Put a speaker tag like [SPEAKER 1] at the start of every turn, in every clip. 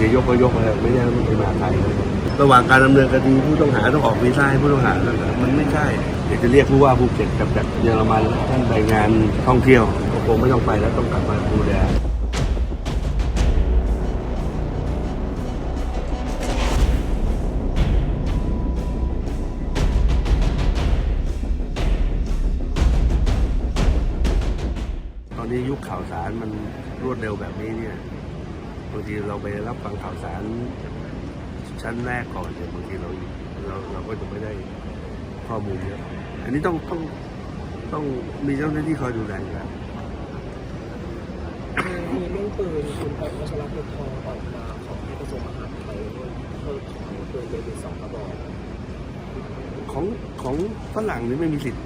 [SPEAKER 1] จะยกก็ยกเลยไม่ใช่รัฐมนตรีมหาไทยนะระหว่างการดำเนินคดีผู้ต้องหาต้องออกวีซ่าให้ผู้ต้องหามันไม่ใช่เดี๋ยวจะเรียกผู้ว่าภูเก็ตกับจากเยอรมันท่านไปงานท่องเที่ยวก็คงไม่ต้องไปแล้วต้องกลับมาดูแลตอนนี้ยุคข่าวสารมันรวดเร็วแบบนี้เนี่ย บางทีเราไปรับฟังข่าวสารชั้นแรกก่อนเนี่ยบางทีเราเราเราก็จะไม่ได้ข้อมูลเยอะอันนี้ต้องต้องต้องมีเจ้าหน้าที่คอยดูแลอยู่แล้ว
[SPEAKER 2] มีเรื่องปืนคุณพลวัชรพลทองออกมาของที่กระทรวงมหาดไทยด้วยเพิกถอนปืนเลยเป็นสองกระบอก
[SPEAKER 1] ของของฝรั่งนี่ไม่มีสิทธิ์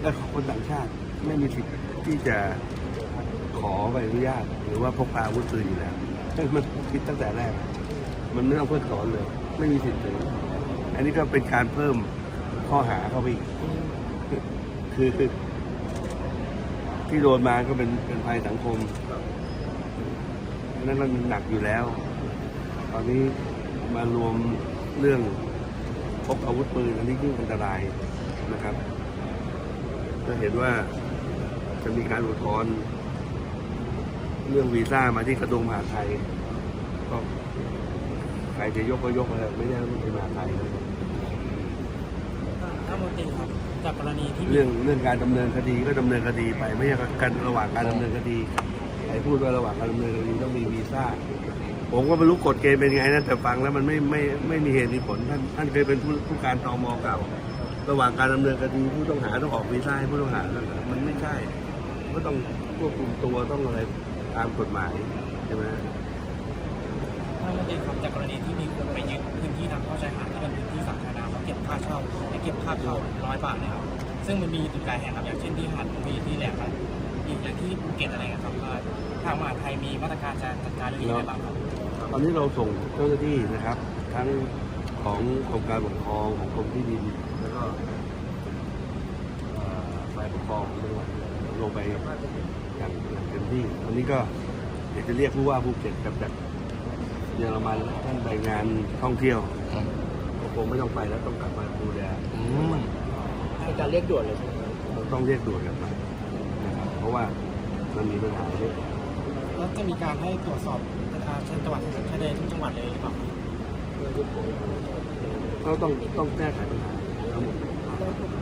[SPEAKER 1] และของคนต่างชาติไม่มีสิทธิ์ที่จะ ขอใบอนุญาตหรือว่าพกพาอาวุธปืนอยู่แล้วมันคิดตั้งแต่แรก มันไม่ต้องเพิกถอนเลย ไม่มีสิทธิ์เลยอันนี้ก็เป็นการเพิ่มข้อหาเข้าไปอีกคือคือ ที่โดนมาก็เป็นเป็นภัยสังคมอันนั้นมันหนักอยู่แล้ว ตอนนี้มารวมเรื่องพกอาวุธปืนอันนี้ยิ่งอันตรายนะครับ จะเห็นว่าจะมีการอุทธรณ์ เรื่องวีซ่ามาที่กระทรวงมหาดไทยก็ใครจะยกก็ยกเลยไม่ได้รัฐมนตรีมหาดไทยนะ
[SPEAKER 2] ถ้ามนตรีครับจากกรณีที่
[SPEAKER 1] เรื่องเรื่องการดำเนินคดีก็ดำเนินคดีไปไม่ใช่กันระหว่างการดำเนินคดีใครพูดว่าระหว่างการดำเนินคดีต้องมีวีซ่าผมก็ไม่รู้กฎเกณฑ์เป็นไงนะแต่ฟังแล้วมันไม่ไม่ไม่มีเหตุมีผลท่านท่านเคยเป็นผู้ผู้การตมเก่า ระหว่างการดำเนินคดีผู้ต้องหาต้องออกวีซ่าให้ผู้ต้องหามันไม่ใช่ก็ต้องควบคุมตัวต้องอะไร ตามกฎหมายใช่ไหม
[SPEAKER 2] ถ้ามนตรีครับจากกรณีที่มีคนไปยึดพื้นที่ทางเข้าชายหาดที่เป็นพื้นที่สาธารณะแล้วเก็บค่าเช่าและเก็บค่าเข้าร้อยบาทนะครับ ซึ่งมันมีจุดหลายแห่งครับอย่างเช่นที่หาดมีที่แหลมครับอีกอย่างที่ภูเก็ตอะไรนะครับว่าทางมหาดไทยมีมาตรการจะจัดการเรื่องนี้ยังไงบ้างครับ
[SPEAKER 1] ตอนนี้เราส่งเจ้าหน้าที่นะครับ ทั้งของกรมการปกครองของกรมที่ดินแล้วก็เอ่อฝ่ายปกครองของจังหวัด ลงไปอย่างอย่างเต็มที่ตอนนี้ก็เดี๋ยวจะเรียกผู้ว่าภูเก็ตกับจากเยอรมันท่านไปงานท่องเที่ยวก็คงไม่ต้องไปแล้วต้องกลับมาดูแล
[SPEAKER 2] เป็นการเรียกด่วนเลยใช่ไหม
[SPEAKER 1] เราต้องเรียกด่วนกลับมานะครับเพราะว่ามันมีปัญหาเยอะ
[SPEAKER 2] แล้วจะมีการให้ตรวจสอบประชาชนจังหวัดชายแดนทุกจังหวัดเลยหรือเปล่า
[SPEAKER 1] ก็ต้องต้องแก้ไขปัญหาทั้งหมด